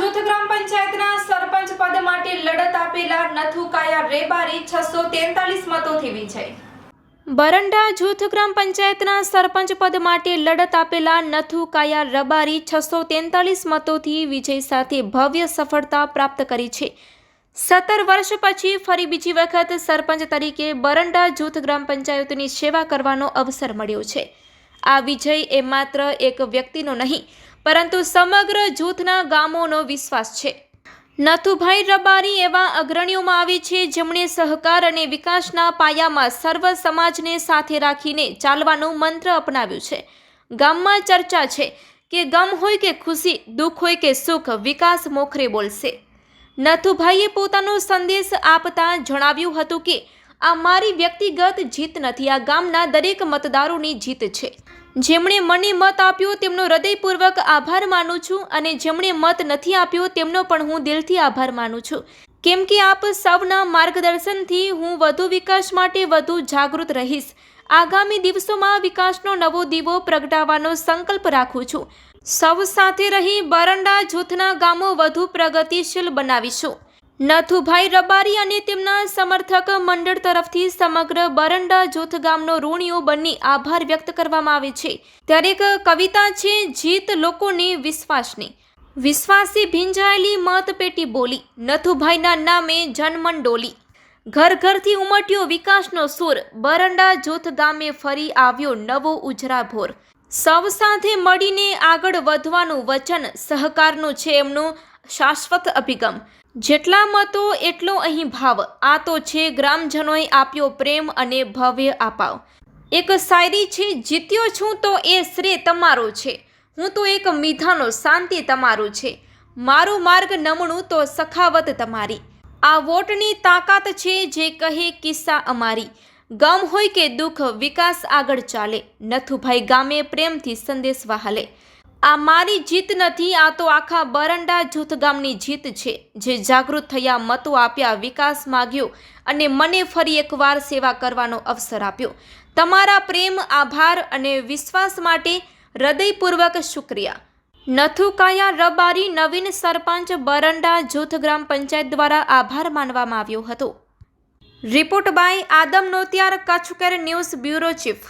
જૂથ ગ્રામ પંચાયતના સરપંચ પદ માટે લડત આપેલા નથુકાયા રેબારી છસો તેતાલીસ મતોથી વિજય. બરંડા જૂથ ગ્રામ પંચાયતના સરપંચ પદ માટે લડત આપેલા નથુ કાયા રબારી છસો તેતાલીસ મતોથી વિજય સાથે ભવ્ય સફળતા પ્રાપ્ત કરી છે. સત્તર વર્ષ પછી ફરી બીજી વખત સરપંચ તરીકે બરંડા જૂથ ગ્રામ પંચાયતની સેવા કરવાનો અવસર મળ્યો છે. આ વિજય એ માત્ર એક વ્યક્તિનો નહીં પરંતુ સમગ્ર જૂથના ગામોનો વિશ્વાસ છે. નથુભાઈ રબારી એવા અગ્રણીઓમાં આવે છે, જેમણે સહકાર અને વિકાસના પાયામાં સર્વ સમાજને સાથે રાખીને ચાલવાનું મંત્ર અપનાવ્યું છે. ગામમાં ચર્ચા છે કે ગમ હોય કે ખુશી, દુઃખ હોય કે સુખ, વિકાસ મોખરે બોલશે. નથુભાઈએ પોતાનો સંદેશ આપતા જણાવ્યું હતું કે આ મારી વ્યક્તિગત જીત નથી. આ ગામના દરેક મતદારોની જીત છે. જેમણે મને મત આપ્યો તેમનો હૃદયપૂર્વક આભાર માનું છું અને જેમણે મત નથી આપ્યો તેમનો પણ હું દિલથી આભાર માનું છું. કેમ કે આપ સૌના માર્ગદર્શનથી હું વધુ વિકાસ માટે વધુ જાગૃત રહીશ. આગામી દિવસોમાં વિકાસનો નવો દીવો પ્રગટાવવાનો સંકલ્પ રાખું છું. સૌ સાથે રહી બરંડા જૂથના ગામો વધુ પ્રગતિશીલ બનાવીશું. નથુભાઈ રબારી અને તેમના સમર્થક મંડળ તરફથી સમગ્ર બરંડા જૂથ ગામનો ઋણીઓ બની આભાર વ્યક્ત કરવામાં આવે છે. ત્યારે એક કવિતા છે, જીત લોકોની વિશ્વાસની. વિશ્વાસી ભીંજાયેલી મતપેટી બોલી, નથુભાઈના નામે જનમન ડોલી ઘર ઘરથી ઉમટ્યો વિકાસનો સૂર, બરંડા જૂથ ગામે ફરી આવ્યો નવો ઉજરા ભોર. સૌ સાથે મળીને આગળ વધવાનું વચન, સહકારનું છે એમનું શાશ્વત અભિગમ. જેટલા મતો એટલો અહીં ભાવ. આ તો છે ગ્રામજનોએ આપ્યો પ્રેમ અને ભવ્ય આપાવ એક શાયરી છે, જીત્યો છું તો એ શ્રેય તમારો છે. હું તો એક મીઠાનો, શાંતિ તમારો છે. મારો માર્ગ નમણું તો સખાવત તમારી. આ વોટની તાકાત છે જે કહે કિસ્સા અમારી. ગમ હોય કે દુઃખ, વિકાસ આગળ ચાલે. નથુભાઈ ગામે પ્રેમથી સંદેશ વહાલે. આ મારી જીત નથી, આ તો આખા બરંડા જૂથ ગામની જીત છે. જે જાગૃત થયા, મતો આપ્યા, વિકાસ માગ્યો અને મને ફરી એકવાર સેવા કરવાનો અવસર આપ્યો. તમારા પ્રેમ, આભાર અને વિશ્વાસ માટે હૃદયપૂર્વક શુક્રિયા. નથુકાયા રબારી નવીન સરપંચ બરંડા જૂથ ગ્રામ પંચાયત દ્વારા આભાર માનવામાં આવ્યો હતો. Report by Adam Notiyar Kutch care news bureau chief.